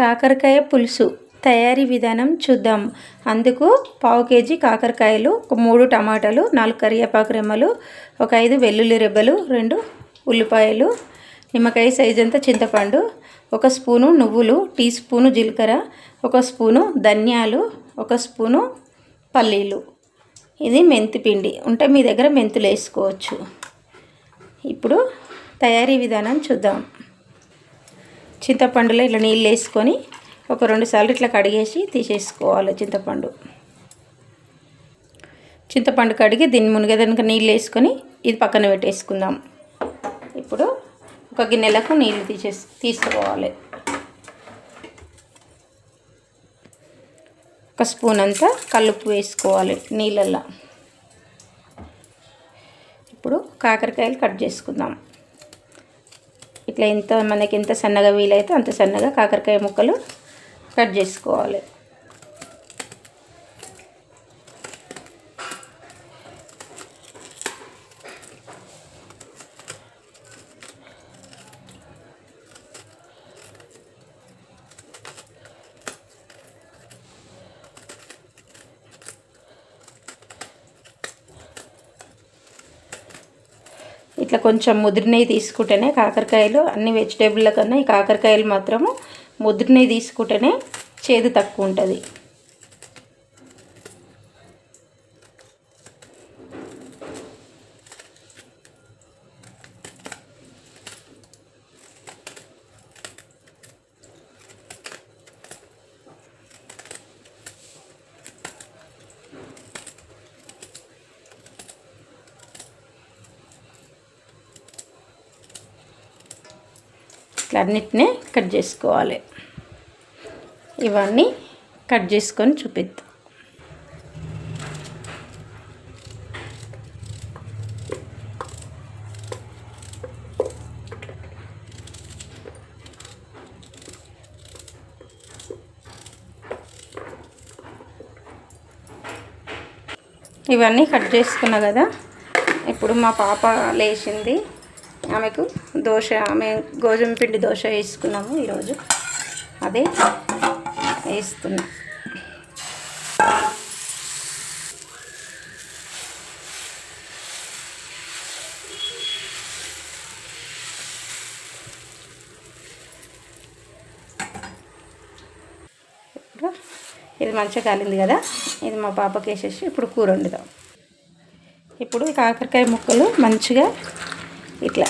కాకరకాయ పులుసు తయారీ విధానం చూద్దాం. అందుకు పావు కేజీ కాకరకాయలు ఒక మూడు టమాటాలు నాలుగు కరివేపాకు రెమ్మలు ఒక ఐదు వెల్లుల్లి రెబ్బలు రెండు ఉల్లిపాయలు నిమ్మకాయ సైజ్ అంతా చింతపండు ఒక స్పూను నువ్వులు టీ స్పూను జీలకర్ర ఒక స్పూను ధనియాలు ఒక స్పూను పల్లీలు. ఇది మెంతి పిండి. ఉంటే మీ దగ్గర మెంతులు వేసుకోవచ్చు. ఇప్పుడు తయారీ విధానం చూద్దాం. చింతపండులో ఇట్లా నీళ్ళు వేసుకొని ఒక రెండు సార్లు ఇట్లా కడిగేసి తీసేసుకోవాలి చింతపండు. చింతపండు కడిగి దీన్ని మునిగేదానికి నీళ్ళు వేసుకొని ఇది పక్కన పెట్టేసుకుందాం. ఇప్పుడు ఒక గిన్నెలకు నీళ్ళు తీసేసి తీసుకోవాలి. ఒక స్పూన్ అంతా కలుపు వేసుకోవాలి నీళ్ళల్లో. ఇప్పుడు కాకరకాయలు కట్ చేసుకుందాం. ఇట్లా ఎంత మనకి ఎంత సన్నగా వీలైతే అంత సన్నగా కాకరకాయ ముక్కలు కట్ చేసుకోవాలి. ఇట్లా కొంచెం ముదిరినవి తీసుకుంటేనే కాకరకాయలు అన్ని వెజిటేబుల్ల కన్నా ఈ కాకరకాయలు మాత్రము ముదిరినవి తీసుకుంటేనే చేదు తక్కువ ఉంటుంది. ఇట్లా అన్నిటినీ కట్ చేసుకోవాలి. ఇవన్నీ కట్ చేసుకొని చూపిద్దాం. ఇవన్నీ కట్ చేసుకున్నా కదా ఇప్పుడు మా పాప లేచింది. ఆమెకు దోశ ఆమె గోధుమ పిండి దోశ వేసుకున్నాము ఈరోజు. అదే వేస్తున్నా. ఇది మంచిగా కాలింది కదా? ఇది మా పాపకి వేసేసి ఇప్పుడు కూర వండుదాం. ఇప్పుడు కాకరకాయ ముక్కలు మంచిగా ఇట్లా.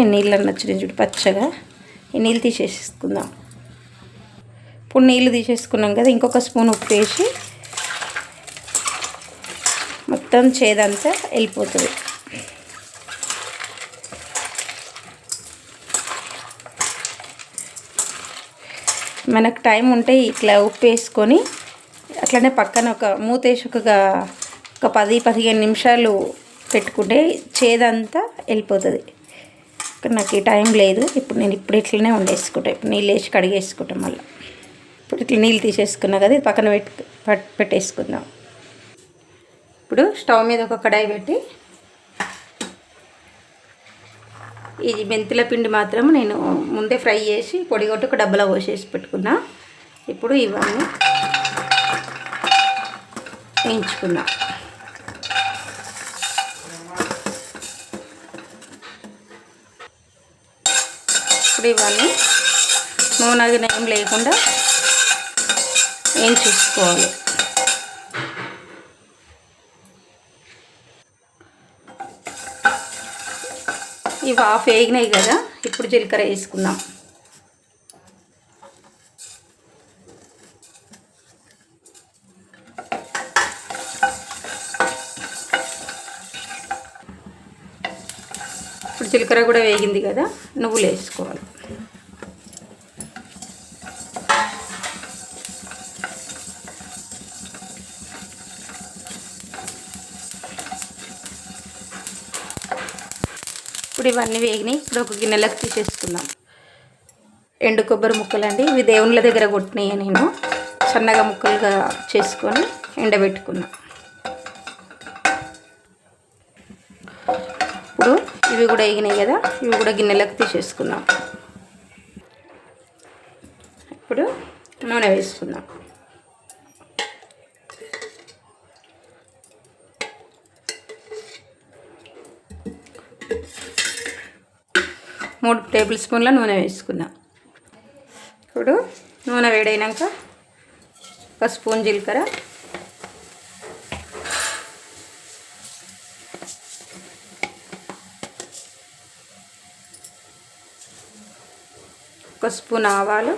ఈ నీళ్ళని నచ్చిన చూడు పచ్చగా. ఈ నీళ్ళు తీసేసుకుందాం ఇప్పుడు నీళ్ళు తీసేసుకున్నాం కదా ఇంకొక స్పూన్ ఉప్పు వేసి మొత్తం చేదంతా వెళ్ళిపోతుంది. మనకు టైం ఉంటే ఇట్లా ఉప్పు వేసుకొని అట్లనే పక్కన ఒక మూత వేసి ఒక ఒక పది పదిహేను నిమిషాలు పెట్టుకుంటే చేదంతా వెళ్ళిపోతుంది. నాకు ఈ టైం లేదు. ఇప్పుడు నేను ఇప్పుడు ఇట్లనే వండేసుకుంటా. ఇప్పుడు నీళ్ళు వేసి కడిగేసుకుంటాం మళ్ళీ. ఇప్పుడు ఇట్లా నీళ్ళు తీసేసుకున్నా కదా ఇది పక్కన పెట్టు పెట్టేసుకుందాం. ఇప్పుడు స్టవ్ మీద ఒక కడాయి పెట్టి ఈ మెంతుల పిండి మాత్రం నేను ముందే ఫ్రై చేసి పొడిగొట్టు ఒక డబ్బలో పోసేసి పెట్టుకున్నా. ఇప్పుడు ఇవన్నీ వేయించుకున్నా. ఇప్పుడు ఇవన్నీ నూనె ఏం లేకుండా వేయించుకోవాలి ఇవి హాఫ్ వేగినాయి కదా ఇప్పుడు జీలకర్ర వేసుకుందాం. ఇప్పుడు జీలకర్ర కూడా వేగింది కదా నువ్వులు వేసుకోవాలి. ఇప్పుడు ఇవన్నీ వేగినాయి ఇప్పుడు ఒక గిన్నెలకు తీసేసుకుందాం. ఎండు కొబ్బరి ముక్కలు అండి ఇవి దేవుళ్ళ దగ్గర కొట్టినాయి నేను. సన్నగా ముక్కలుగా చేసుకొని ఎండబెట్టుకున్నా. ఇప్పుడు ఇవి కూడా ఎగినాయి కదా ఇవి కూడా గిన్నెలకు తీసేసుకుందాం. ఇప్పుడు నూనె వేసుకుందాం. మూడు టేబుల్ స్పూన్ల నూనె వేసుకున్నా. ఇప్పుడు నూనె వేడైనాక ఒక స్పూన్ జీలకర్ర. ఒక స్పూన్ ఆవాలు.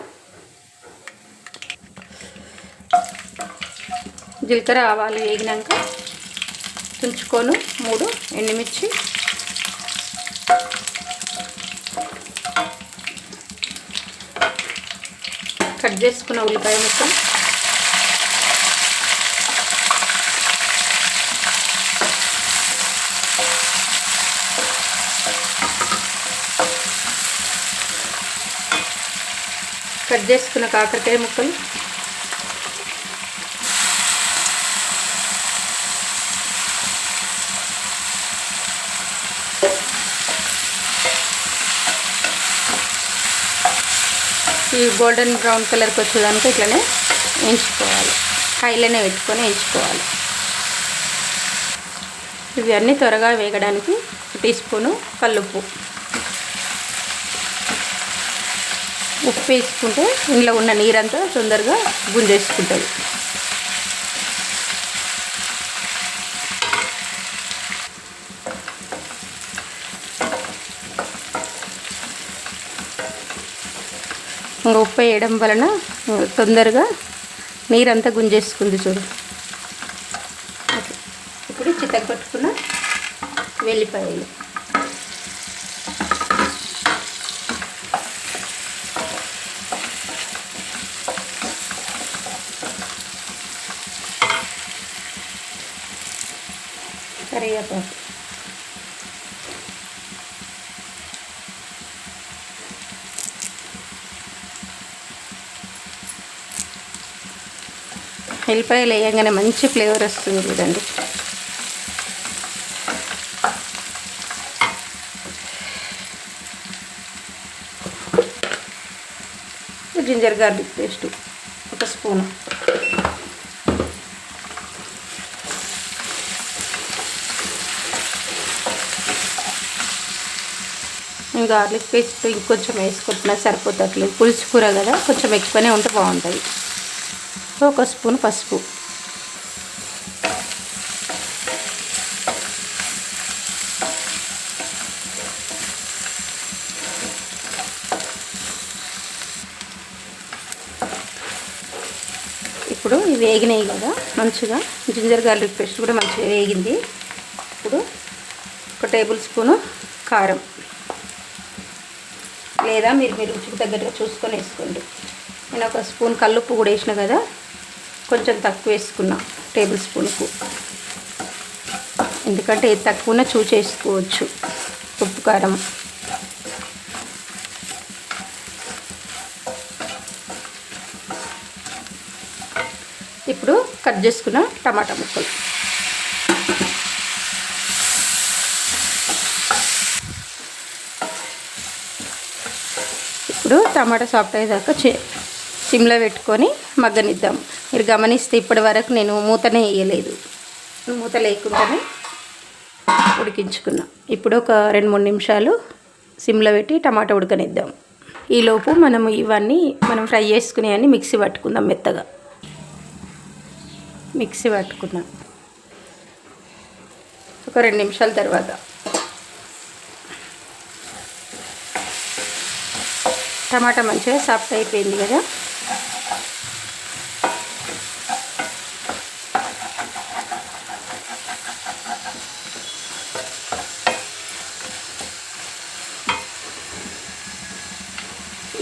జీలకర్ర ఆవాలు వేగినాక తుంచుకొని. మూడు ఎండుమిర్చి. కట్ చేసుకున్న ఉల్లిపాయ ముక్క కట్ చేసుకున్న కాకరకాయ ముక్కలు. ఈ గోల్డెన్ బ్రౌన్ కలర్కి వచ్చేదానికి ఇట్లనే వేయించుకోవాలి హైలోనే పెట్టుకొని వేయించుకోవాలి ఇవి అన్నీ త్వరగా వేగడానికి టీ స్పూను కల్లుప్పు. ఉప్పు వేసుకుంటే ఇంట్లో ఉన్న నీరంతా తొందరగా గుంజేసుకుంటుంది. ఉప్పు వేయడం వలన తొందరగా నీరంతా గుంజేసుకుంది చూడు. ఇప్పుడు చితగొట్టుకున్న వెల్లిపాయలు. కరివేపాకు. ఎల్లిపాయలు వేయగానే మంచి ఫ్లేవర్ వస్తుంది చూడండి. జింజర్ గార్లిక్ పేస్ట్ ఒక స్పూను. గార్లిక్ పేస్ట్ ఇంకొంచెం వేసుకుంటున్నా సరిపోతట్లేదు. పులుసు కూర కదా కొంచెం ఎక్కువనే ఉంటే బాగుంటుంది. ఒక స్పూన్ పసుపు. ఇప్పుడు ఇవి వేగినాయి కదా మంచిగా జింజర్ గార్లిక్ పేస్ట్ కూడా మంచిగా వేగింది. ఇప్పుడు ఒక టేబుల్ స్పూను కారం. లేదా మీరు మీరు రుచికి తగ్గట్టుగా చూసుకొని వేసుకోండి. నేను ఒక స్పూన్ కల్లుప్పు కూడా వేసిన కదా కొంచెం తక్కువ వేసుకున్నా టేబుల్ స్పూన్కు ఎందుకంటే ఏది తక్కువ చూసేసుకోవచ్చు ఉప్పు కారం. ఇప్పుడు కట్ చేసుకున్న టమాటా ముక్కలు. ఇప్పుడు టమాటా సాఫ్ట్ అయ్యేదాకా సిమ్లో పెట్టుకొని మగ్గనిద్దాం. మీరు గమనిస్తే ఇప్పటి వరకు నేను మూతనే వేయలేదు. మూత లేకుండానే ఉడికించుకున్నాం. ఇప్పుడు ఒక రెండు మూడు నిమిషాలు సిమ్లో పెట్టి టమాటా ఉడకనిద్దాం. ఈలోపు మనం ఇవన్నీ మనం ఫ్రై చేసుకునేవన్నీ మిక్సీ పట్టుకుందాం మెత్తగా. మిక్సీ పట్టుకుందాం ఒక రెండు నిమిషాల తర్వాత. టమాటా మంచిగా సాఫ్ట్ అయిపోయింది కదా?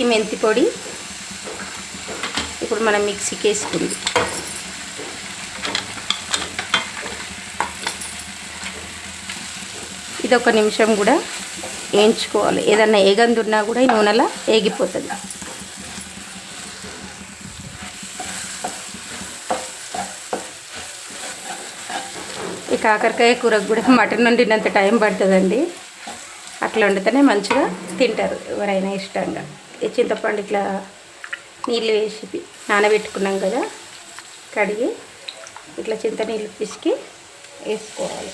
ఇది మెంతి పొడి ఇప్పుడు మనం మిక్సీకి వేసుకుంది. ఇది ఒక నిమిషం కూడా వేయించుకోవాలి. ఏదన్నా ఏగందున్నా కూడా ఈ నూనెలా ఏగిపోతుంది. ఈ కాకరకాయ కూర కూడా మటన్ వండినంత టైం పడుతుందండి. అట్లా వండితేనే మంచిగా తింటారు ఎవరైనా ఇష్టంగా. చింతపండు ఇట్లా నీళ్ళు వేసి నానబెట్టుకున్నాం కదా కడిగి ఇట్లా చింత నీళ్ళు పిసికి వేసుకోవాలి.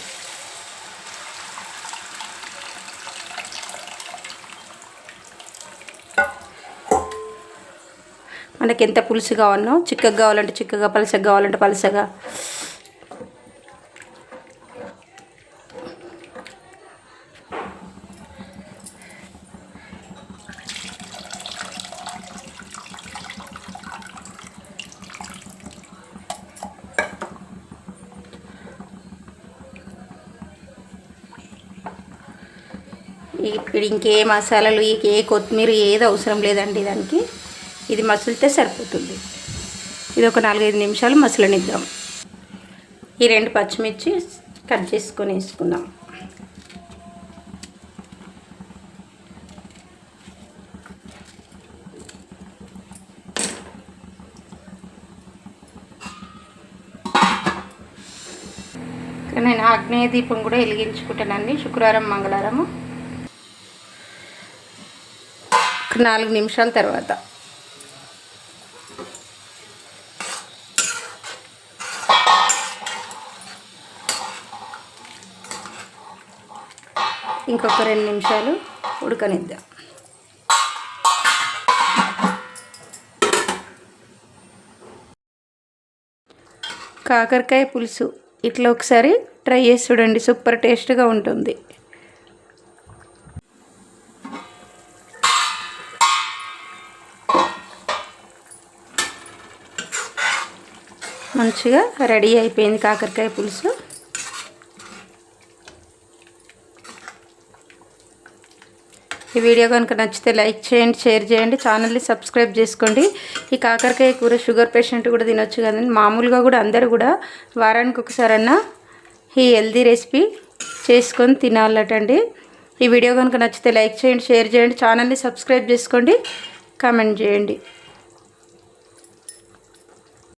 మనకి ఎంత పులుసు కావాలనో చిక్కగా కావాలంటే చిక్కగా పలసగా కావాలంటే పలసగా ఇప్పుడు ఇంకే మసాలాలు ఏ కొత్తిమీర ఏది అవసరం లేదండి దానికి. ఇది మసులితే సరిపోతుంది. ఇది ఒక నాలుగైదు నిమిషాలు మసలనిద్దాం. ఈ రెండు పచ్చిమిర్చి కట్ చేసుకొని వేసుకుందాం. నేను ఆగ్నేయ దీపం కూడా వెలిగించుకుంటానండి. శుక్రవారం మంగళవారము ఒక నాలుగు నిమిషాల తర్వాత. ఇంకొక రెండు నిమిషాలు ఉడకనిద్దాం. కాకరకాయ పులుసు. ఇట్లా ఒకసారి ట్రై చేసి చూడండి. సూపర్ టేస్ట్గా ఉంటుంది. మంచిగా రెడీ అయిపోయింది కాకరకాయ పులుసు. ఈ వీడియో కనుక నచ్చితే లైక్ చేయండి షేర్ చేయండి ఛానల్ని సబ్స్క్రైబ్ చేసుకోండి. ఈ కాకరకాయ కూర షుగర్ పేషెంట్ కూడా తినొచ్చు కదండి. మామూలుగా కూడా అందరూ కూడా వారానికి ఒకసారన్నా ఈ హెల్దీ రెసిపీ చేసుకొని తినాలటండి. ఈ వీడియో కనుక నచ్చితే లైక్ చేయండి షేర్ చేయండి ఛానల్ని సబ్స్క్రైబ్ చేసుకోండి కామెంట్ చేయండి.